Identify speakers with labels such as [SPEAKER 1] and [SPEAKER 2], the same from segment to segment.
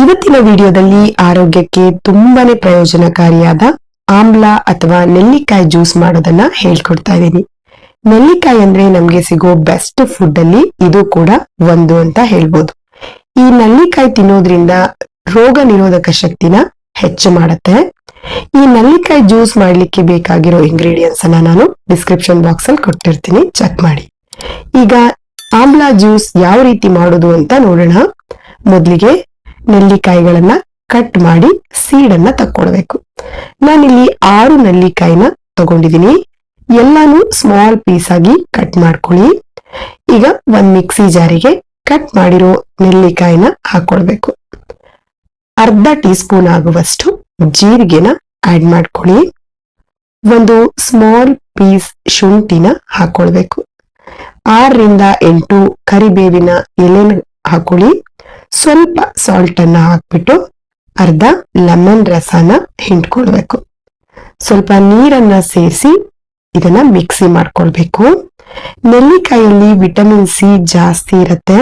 [SPEAKER 1] ಇವತ್ತಿನ ವಿಡಿಯೋದಲ್ಲಿ ಆರೋಗ್ಯಕ್ಕೆ ತುಂಬಾನೇ ಪ್ರಯೋಜನಕಾರಿಯಾದ ಆಮ್ಲ ಅಥವಾ ನೆಲ್ಲಿಕಾಯಿ ಜ್ಯೂಸ್ ಮಾಡೋದನ್ನ ಹೇಳ್ಕೊಡ್ತಾ ಇದ್ದೀನಿ ನೆಲ್ಲಿಕಾಯಿ ಅಂದ್ರೆ ನಮ್ಗೆ ಸಿಗೋ ಬೆಸ್ಟ್ ಫುಡ್ ಅಲ್ಲಿ ಇದು ಕೂಡ ಒಂದು ಅಂತ ಹೇಳ್ಬೋದು. ಈ ನೆಲ್ಲಿಕಾಯಿ ತಿನ್ನೋದ್ರಿಂದ ರೋಗ ನಿರೋಧಕ ಶಕ್ತಿನ ಹೆಚ್ಚು ಮಾಡುತ್ತೆ. ಈ ನೆಲ್ಲಿಕಾಯಿ ಜ್ಯೂಸ್ ಮಾಡ್ಲಿಕ್ಕೆ ಬೇಕಾಗಿರೋ ಇಂಗ್ರೀಡಿಯೆಂಟ್ಸ್ ಅನ್ನ ನಾನು ಡಿಸ್ಕ್ರಿಪ್ಷನ್ ಬಾಕ್ಸ್ ಅಲ್ಲಿ ಕೊಟ್ಟಿರ್ತೀನಿ. ಚೆಕ್ ಮಾಡಿ. ಈಗ ಆಮ್ಲಾ ಜ್ಯೂಸ್ ಯಾವ ರೀತಿ ಮಾಡೋದು ಅಂತ ನೋಡೋಣ. ಮೊದಲಿಗೆ ನೆಲ್ಲಿಕಾಯಿಗಳನ್ನ ಕಟ್ ಮಾಡಿ ಸೀಡ್ ಅನ್ನ ತಕ್ಕೊಡ್ಬೇಕು. ನಾನಿಲ್ಲಿ ಆರು ನೆಲ್ಲಿಕಾಯಿನ ತಗೊಂಡಿದ್ದೀನಿ ಎಲ್ಲಾನು ಸ್ಮಾಲ್ ಪೀಸ್ ಆಗಿ ಕಟ್ ಮಾಡ್ಕೊಳ್ಳಿ. ಈಗ ಒಂದ್ ಮಿಕ್ಸಿ ಜಾರಿಗೆ ಕಟ್ ಮಾಡಿರೋ ನೆಲ್ಲಿಕಾಯಿನ ಹಾಕೊಳ್ಬೇಕು ಅರ್ಧ ಟೀ ಸ್ಪೂನ್ ಆಗುವಷ್ಟು ಜೀರಿಗೆನ ಆಡ್ ಮಾಡ್ಕೊಳ್ಳಿ. ಒಂದು ಸ್ಮಾಲ್ ಪೀಸ್ ಶುಂಠಿನ ಹಾಕೊಳ್ಬೇಕು. ಆರರಿಂದ ಎಂಟು ಕರಿಬೇವಿನ ಎಲೆನ ಹಾಕೊಳ್ಳಿ. ಸ್ವಲ್ಪ ಸಾಲ್ಟ್ ಅನ್ನ ಹಾಕ್ಬಿಟ್ಟು ಅರ್ಧ ಲೆಮನ್ ರಸನ ಹಿಂಡ್ಕೊಳ್ಬೇಕು. ಸ್ವಲ್ಪ ನೀರನ್ನ ಸೇರಿಸಿ ಇದನ್ನ ಮಿಕ್ಸಿ ಮಾಡ್ಕೊಳ್ಬೇಕು. ನೆಲ್ಲಿಕಾಯಲ್ಲಿ ವಿಟಮಿನ್ ಸಿ ಜಾಸ್ತಿ ಇರುತ್ತೆ.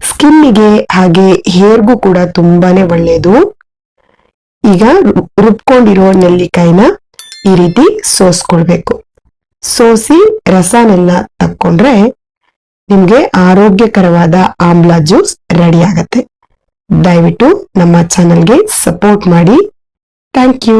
[SPEAKER 1] ಸ್ಕಿನ್ನಿಗೆ ಹಾಗೆ ಹೇರ್ಗೂ ಕೂಡ ತುಂಬಾನೇ ಒಳ್ಳೆಯದು ಈಗ ರುಬ್ಕೊಂಡಿರೋ ನೆಲ್ಲಿಕಾಯಿನ ಈ ರೀತಿ ಸೋಸ್ಕೊಳ್ಬೇಕು. ಸೋಸಿ ರಸನೆಲ್ಲ ತಕ್ಕೊಂಡ್ರೆ ನಿಮ್ಗೆ ಆರೋಗ್ಯಕರವಾದ ಆಮ್ಲಾ ಜ್ಯೂಸ್ ರೆಡಿ ಆಗತ್ತೆ. ದಯವಿಟ್ಟು ನಮ್ಮ ಚಾನಲ್ಗೆ ಸಪೋರ್ಟ್ ಮಾಡಿ. Thank you